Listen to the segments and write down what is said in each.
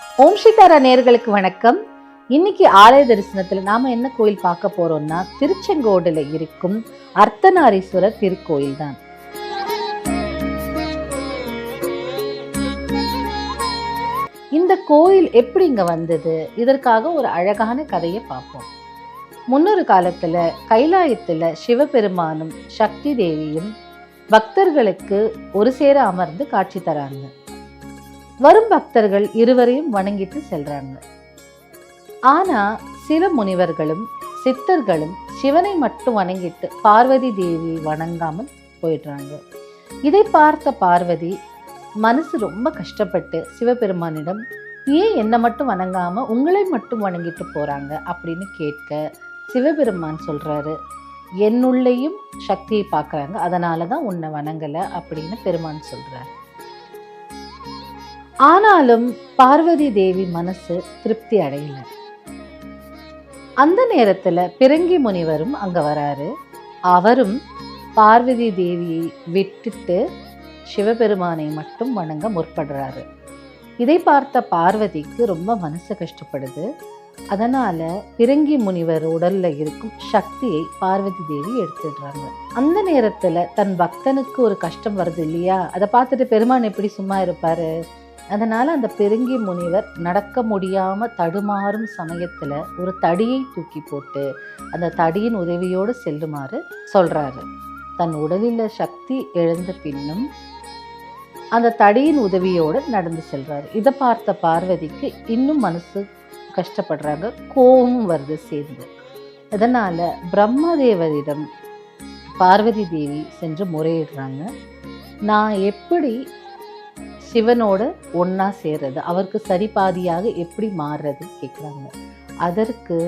ஓம் சீதாரா நேர்களுக்கு வணக்கம். இன்னைக்கு ஆலய தரிசனத்துல நாம என்ன கோயில் பார்க்க போறோம்னா திருச்செங்கோடில் இருக்கும் அர்த்தநாரீஸ்வரர் திருக்கோயில் தான். இந்த கோயில் எப்படி இங்க வந்தது? இதற்காக ஒரு அழகான கதையை பார்ப்போம். முன்னொரு காலத்துல கைலாயத்துல சிவபெருமானும் சக்தி தேவியும் பக்தர்களுக்கு ஒரு சேர அமர்ந்து காட்சி தராங்க. வரும் பக்தர்கள் இருவரையும் வணங்கிட்டு செல்றாங்க. ஆனா சில முனிவர்களும் சித்தர்களும் சிவனை மட்டும் வணங்கிட்டு பார்வதி தேவி வணங்காமல் போயிடுறாங்க. இதை பார்த்த பார்வதி மனசு ரொம்ப கஷ்டப்பட்டு சிவபெருமானிடம் ஏன் என்னை மட்டும் வணங்காம உங்களை மட்டும் வணங்கிட்டு போறாங்க? அப்படின்னு கேட்க சிவபெருமான் சொல்றாரு என்னுள்ளேயும் சக்தியை பார்க்குறாங்க. அதனால தான் உன்னை வணங்கலை அப்படின்னு பெருமான் சொல்கிறார் ஆனாலும் பார்வதி தேவி மனசு திருப்தி அடையல. அந்த நேரத்துல பிறங்கி முனிவரும் அங்க வராரு. அவரும் பார்வதி தேவியை விட்டுட்டு சிவபெருமானை மட்டும் வணங்க முற்படுறாரு. இதை பார்த்த பார்வதிக்கு ரொம்ப மனசு கஷ்டப்படுது. அதனால பிறங்கி முனிவர் உடல்ல இருக்கும் சக்தியை பார்வதி தேவி எடுத்துடுறாங்க. அந்த நேரத்துல தன் பக்தனுக்கு ஒரு கஷ்டம் வருது இல்லையா? அதை பார்த்துட்டு பெருமான் எப்படி சும்மா இருப்பாரு? அதனால் அந்த பெருங்கி முனிவர் நடக்க முடியாமல் தடுமாறும் சமயத்தில் ஒரு தடியை தூக்கி போட்டு அந்த தடியின் உதவியோடு செல்லுமாறு சொல்கிறாரு தன் உடலில் சக்தி எழுந்த பின்னும் அந்த தடியின் உதவியோடு நடந்து செல்கிறாரு இதை பார்த்த பார்வதிக்கு இன்னும் மனசு கஷ்டப்படுறாங்க. கோபமும் வருது சேர்ந்து. அதனால் பிரம்மதேவரிடம் பார்வதி தேவி சென்று முறையிடுறாங்க. நான் எப்படி சிவனோட ஒன்றா சேர்றது. அவருக்கு சரிபாதியாக எப்படி மாறுறது கேட்குறாங்க அதற்கு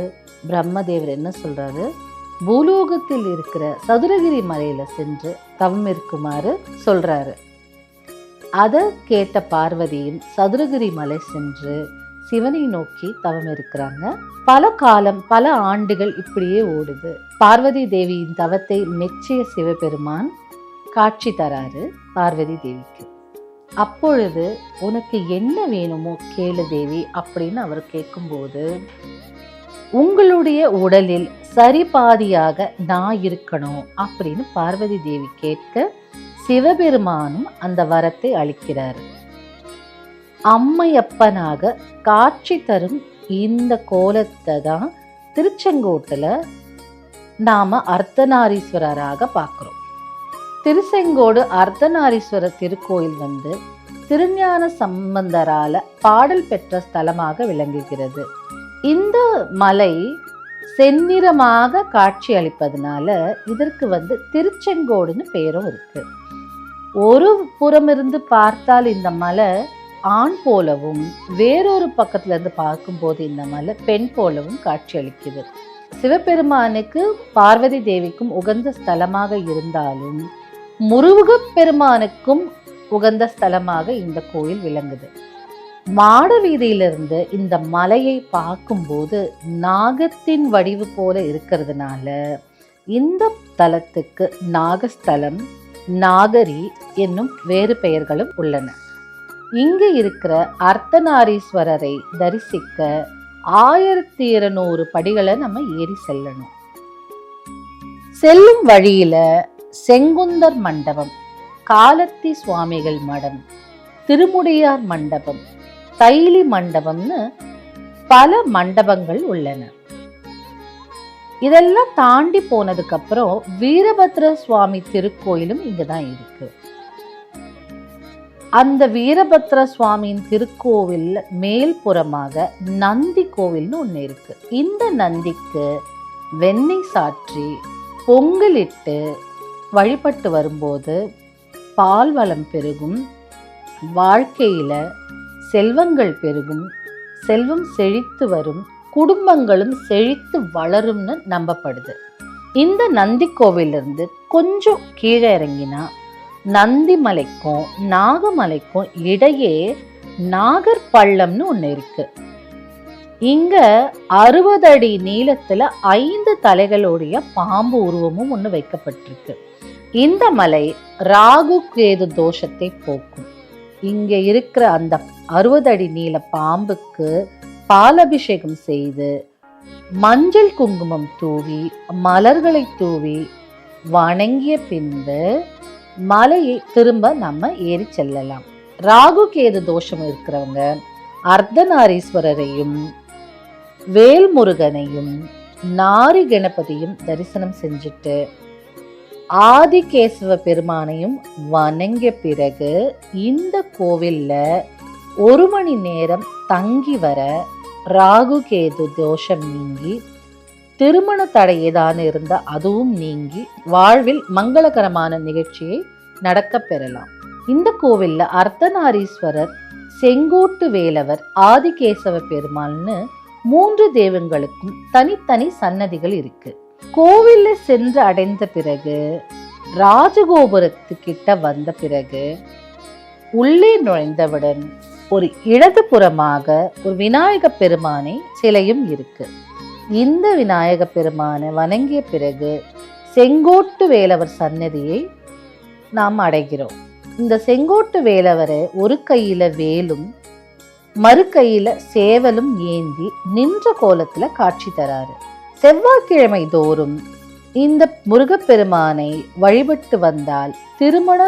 பிரம்மதேவர் என்ன சொல்கிறாரு பூலோகத்தில் இருக்கிற சதுரகிரி மலையில் சென்று தவம் இருக்குமாறு சொல்கிறாரு அதை கேட்ட பார்வதியும் சதுரகிரி மலை சென்று சிவனை நோக்கி தவம் இருக்கிறாங்க. பல காலம் பல ஆண்டுகள் இப்படியே ஓடுது. பார்வதி தேவியின் தவத்தை மெச்சிய சிவபெருமான் காட்சி தராரு பார்வதி தேவிக்கு. அப்பொழுது உனக்கு என்ன வேணுமோ கேளு தேவி அப்படின்னு அவர் கேட்கும்போது உங்களுடைய உடலில் சரிபாதியாக நான் இருக்கணும் அப்படின்னு பார்வதி தேவி கேட்க சிவபெருமானும் அந்த வரத்தை அளிக்கிறார். அம்மையப்பனாக காட்சி தரும் இந்த கோலத்தை தான் திருச்செங்கோட்டில் நாம அர்த்தநாரீஸ்வரராக பார்க்கிறோம். திருச்செங்கோடு அர்த்தநாரீஸ்வரர் திருக்கோயில் வந்து திருஞான சம்பந்தரால பாடல் பெற்ற ஸ்தலமாக விளங்குகிறது. இந்த மலை செந்நிறமாக காட்சி அளிப்பதனால இதற்கு வந்து திருச்செங்கோடுன்னு பெயரும் இருக்கு. ஒரு புறமிருந்து பார்த்தால் இந்த மலை ஆண் போலவும் வேறொரு பக்கத்துல இருந்து பார்க்கும்போது இந்த மலை பெண் போலவும் காட்சி அளிக்குது. சிவபெருமானுக்கு பார்வதி தேவிக்கும் உகந்த ஸ்தலமாக இருந்தாலும் முருகப் பெருமானுக்கும் உகந்த ஸ்தலமாக இந்த கோயில் விளங்குது. மாட வீதியிலிருந்து இந்த மலையை பார்க்கும்போது நாகத்தின் வடிவு போல இருக்கிறதுனால இந்த தலத்துக்கு நாகஸ்தலம் நாகரி என்னும் வேறு பெயர்களும் உள்ளன. இங்கு இருக்கிற அர்த்தநாரீஸ்வரரை தரிசிக்க ஆயிரத்தி இருநூறு படிகளை நம்ம ஏறி செல்லணும். செல்லும் வழியில செங்குந்தர் மண்டபம் காலத்தி சுவாமிகள் மடம் திருமுடியார் மண்டபம் தைலி மண்டபம்னு பல மண்டபங்கள் உள்ளன. இதெல்லாம் தாண்டி போனதுக்கு அப்புறம் வீரபத்ர சுவாமி திருக்கோயிலும் இங்கதான் இருக்கு. அந்த வீரபத்ர சுவாமியின் திருக்கோவில் மேல்புறமாக நந்தி கோவில்னு ஒன்று இருக்கு. இந்த நந்திக்கு வெண்ணெய் சாற்றி பொங்கலிட்டு வழிபட்டு வரும்போது பால் வளம் பெருகும் வாழ்க்கையில் செல்வங்கள் பெருகும் செல்வம் செழித்து வரும் குடும்பங்களும் செழித்து வளரும்னு நம்பப்படுது. இந்த நந்தி கோவிலிருந்து கொஞ்சம் கீழே இறங்கினா நந்தி மலைக்கும் நாகமலைக்கும் இடையே நாகர் பள்ளம்னு ஒன்று இருக்கு. இங்க அறுபது அடி நீளத்துல ஐந்து தலைகளுடைய பாம்பு உருவமும் ஒன்று வைக்கப்பட்டிருக்கு. இந்த மலை ராகு கேது தோஷத்தை போக்கும். இங்கே இருக்கிற அந்த அறுபது அடி நீள பாம்புக்கு பாலபிஷேகம் செய்து மஞ்சள் குங்குமம் தூவி மலர்களை தூவி வணங்கிய பின்பு மலையை திரும்ப நம்ம ஏறி செல்லலாம். ராகு கேது தோஷம் இருக்கிறவங்க அர்த்தநாரீஸ்வரரையும் வேல்முருகனையும் நாரி கணபதியும் தரிசனம் செஞ்சுட்டு ஆதிகேசவ பெருமானையும் வணங்கிய பிறகு இந்த கோவிலில் ஒரு மணி நேரம் தங்கி வர ராகு கேது தோஷம் நீங்கி திருமண தடை ஏதான இருந்த அதுவும் நீங்கி வாழ்வில் மங்களகரமான நிகழ்ச்சியை நடக்க பெறலாம். இந்த கோவிலில் அர்த்தநாரீஸ்வரர் செங்கோட்டு வேலவர் ஆதிகேசவ பெருமாள்னு மூன்று தெய்வங்களுக்கும் தனித்தனி சன்னதிகள் இருக்குது கோவிலில் சென்று அடைந்த பிறகு ராஜகோபுரத்துக்கிட்ட வந்த பிறகு உள்ளே நுழைந்தவுடன் ஒரு இடதுபுறமாக ஒரு விநாயக பெருமானை சிலையும் இருக்கு. இந்த விநாயக பெருமானை வணங்கிய பிறகு செங்கோட்டு வேலவர் சன்னதியை நாம் அடைகிறோம். இந்த செங்கோட்டு வேலவரை ஒரு கையில வேலும் மறு கையில் சேவலும் ஏந்தி நின்ற கோலத்துல காட்சி தராரு. செவ்வாய்க்கிழமை தோறும் இந்த முருகப்பெருமானை வழிபட்டு வந்தால் திருமண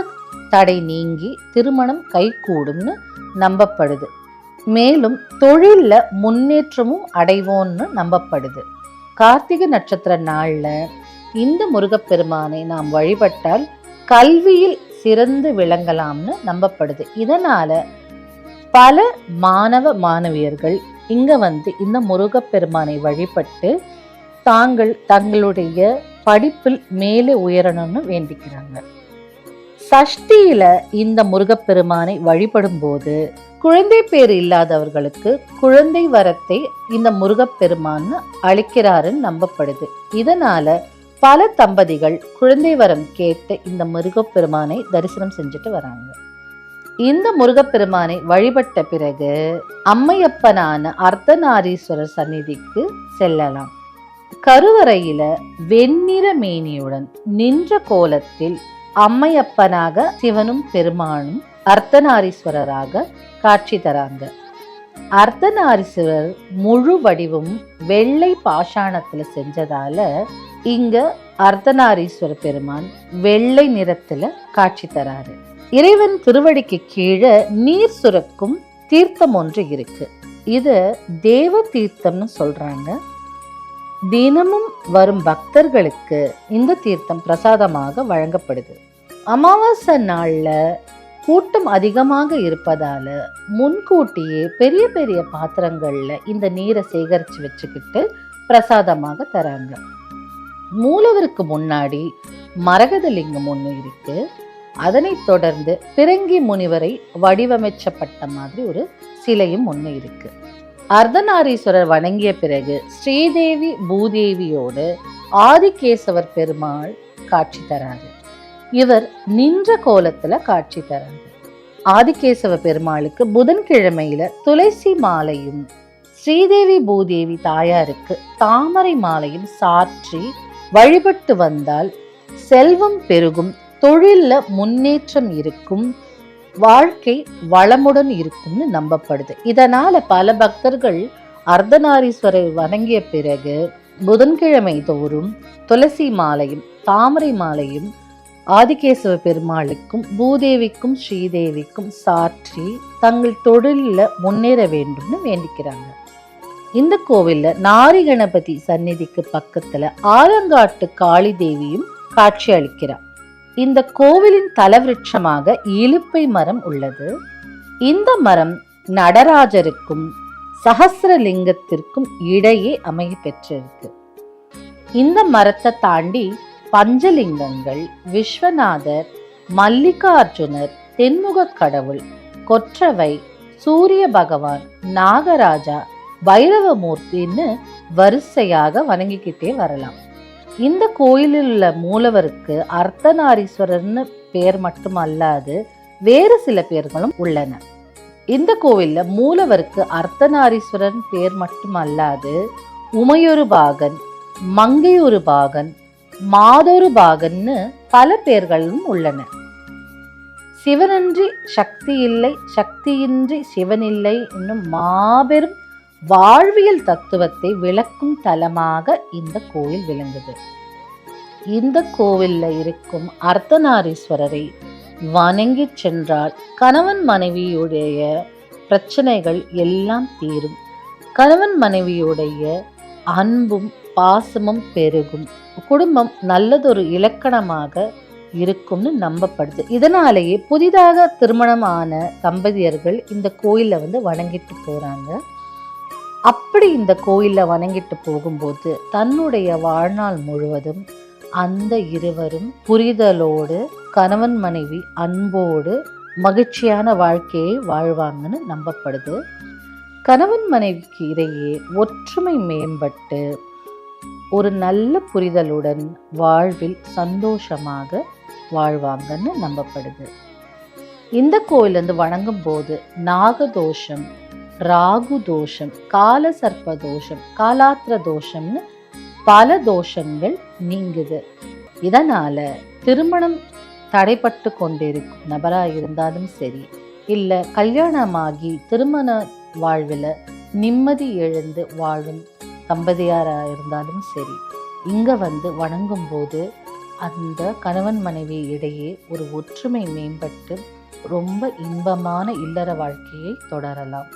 தடை நீங்கி திருமணம் கைகூடும்னு நம்பப்படுது. மேலும் தொழில்ல முன்னேற்றமும் அடைவோம்னு நம்பப்படுது. கார்த்திகை நட்சத்திர நாள்ல இந்த முருகப்பெருமானை நாம் வழிபட்டால் கல்வியில் சிறந்து விளங்கலாம்னு நம்பப்படுது. இதனால பல மாணவ மாணவியர்கள் இங்க வந்து இந்த முருகப்பெருமானை வழிபட்டு தாங்கள் தங்களுடைய படிப்பில் மேலே உயரணும்னு வேண்டிக்கிறாங்க. சஷ்டியில இந்த முருகப்பெருமானை வழிபடும் போது குழந்தை பேர் இல்லாதவர்களுக்கு குழந்தை வரத்தை இந்த முருகப்பெருமான் அளிக்கிறாருன்னு நம்பப்படுது. இதனால பல தம்பதிகள் குழந்தை வரம் கேட்டு இந்த முருகப்பெருமானை தரிசனம் செஞ்சுட்டு வராங்க. இந்த முருகப்பெருமானை வழிபட்ட பிறகு அம்மையப்பனான அர்த்தநாரீஸ்வரர் சந்நிதிக்கு செல்லலாம். கருவறையில வெண்ணிற மேனியுடன் நின்ற கோலத்தில் அம்மையப்பனாக சிவனும் பெருமானும் அர்த்தநாரீஸ்வரராக காட்சி தராங்க. அர்த்தநாரீஸ்வரர் முழு வடிவும் வெள்ளை பாஷாணத்துல செஞ்சதால இங்க அர்த்தநாரீஸ்வர பெருமான் வெள்ளை நிறத்துல காட்சி தராரு. இறைவன் திருவடிக்கு கீழே நீர் சுரக்கும் தீர்த்தம் ஒன்று இருக்கு. இது தேவ தீர்த்தம்னு சொல்றாங்க. தினமும் வரும் பக்தர்களுக்கு இந்த தீர்த்தம் பிரசாதமாக வழங்கப்படுது. அமாவாசை நாளில் கூட்டம் அதிகமாக இருப்பதால் முன்கூட்டியே பெரிய பெரிய பாத்திரங்களில் இந்த நீரை சேகரித்து வச்சுக்கிட்டு பிரசாதமாக தராங்க. மூலவருக்கு முன்னாடி மரகதலிங்கம் ஒன்று இருக்கு. அதனைத் தொடர்ந்து பிறங்கி முனிவரை வடிவமைச்சப்பட்ட மாதிரி ஒரு சிலையும் ஒன்று இருக்குது அர்த்தநாரீஸ்வரர் வணங்கிய பிறகு ஸ்ரீதேவி பூதேவியோடு ஆதிகேசவர் பெருமாள் காட்சி தராரு இவர் நின்ற கோலத்துல காட்சி தராரு ஆதிகேசவ பெருமாளுக்கு புதன்கிழமையில துளசி மாலையும் ஸ்ரீதேவி பூதேவி தாயாருக்கு தாமரை மாலையும் சாற்றி வழிபட்டு வந்தால் செல்வம் பெருகும் தொழிலில் முன்னேற்றம் இருக்கும் வாழ்க்கை வளமுடன் இருக்கும்னு நம்பப்படுது. இதனால பல பக்தர்கள் அர்த்தநாரீஸ்வரர் வணங்கிய பிறகு புதன்கிழமை தோறும் துளசி மாலையும் தாமரை மாலையும் ஆதிகேசவ பெருமாளுக்கும் பூதேவிக்கும் ஸ்ரீதேவிக்கும் சாற்றி தங்கள் தொழிலில் முன்னேற வேண்டும்னு வேண்டிக்கிறாங்க. இந்த கோவில்ல நாரி கணபதி சந்நிதிக்கு பக்கத்துல ஆலங்காட்டு காளி தேவியும் காட்சி அளிக்கிறார். இந்த கோவிலின் தலவிருட்சமாக இலுப்பை மரம் உள்ளது. இந்த மரம் நடராஜருக்கும் சகசிரலிங்கத்திற்கும் இடையே அமைய பெற்றிருக்கு. இந்த மரத்தை தாண்டி பஞ்சலிங்கங்கள் விஸ்வநாதர் மல்லிகார்ஜுனர் தென்முக கடவுள் கொற்றவை சூரிய பகவான் நாகராஜா பைரவமூர்த்தின்னு வரிசையாக வணங்கிக்கிட்டே வரலாம். இந்த கோயிலில் உள்ள மூலவருக்கு அர்த்தநாரீஸ்வரர்னு பேர் மட்டும் அல்லாது வேறு சில பேர்களும் உள்ளன. இந்த கோவிலில் மூலவருக்கு அர்த்தநாரீஸ்வரன் பேர் மட்டும் அல்லாது உமையொரு பாகன் மங்கையொரு பாகன் மாதொரு பாகன்னு பல பேர்களும் உள்ளன. சிவனன்றி சக்தி இல்லை சக்தியின்றி சிவனில்லை என்னும் மாபெரும் வாழ்வியல் தத்துவத்தை விளக்கும் தலமாக இந்த கோயில் விளங்குது. இந்த கோவில்ல இருக்கும் அர்த்தநாரீஸ்வரரை வணங்கி சென்றால் கணவன் மனைவியுடைய பிரச்சனைகள் எல்லாம் தீரும். கணவன் மனைவியுடைய அன்பும் பாசமும் பெருகும். குடும்பம் நல்லதொரு இலக்கணமாக இருக்கும்னு நம்பப்படுது. இதனாலேயே புதிதாக திருமணமான தம்பதியர்கள் இந்த கோயிலை வந்து வணங்கிட்டு போறாங்க. அப்படி இந்த கோயிலில் வணங்கிட்டு போகும்போது தன்னுடைய வாழ்நாள் முழுவதும் அந்த இருவரும் புரிதலோடு கணவன் மனைவி அன்போடு மகிழ்ச்சியான வாழ்க்கையை வாழ்வாங்கன்னு நம்பப்படுது. கணவன் மனைவிக்கு இடையே ஒற்றுமை மேம்பட்டு ஒரு நல்ல புரிதலுடன் வாழ்வில் சந்தோஷமாக வாழ்வாங்கன்னு நம்பப்படுது. இந்த கோயிலேருந்து வணங்கும் போது நாகதோஷம் ராகு தோஷம் கால சர்ப்ப தோஷம் காலாத்திர தோஷம்னு பல தோஷங்கள் நீங்குது. இதனால திருமணம் தடைப்பட்டு கொண்டிருக்கும் நபராக இருந்தாலும் சரி இல்லை கல்யாணமாகி திருமண வாழ்வில் நிம்மதி எழுந்து வாழும் தம்பதியாராக இருந்தாலும் சரி இங்கே வந்து வணங்கும் போது அந்த கணவன் மனைவி இடையே ஒரு ஒற்றுமை மேம்பட்டு ரொம்ப இன்பமான இல்லற வாழ்க்கையை தொடரலாம்.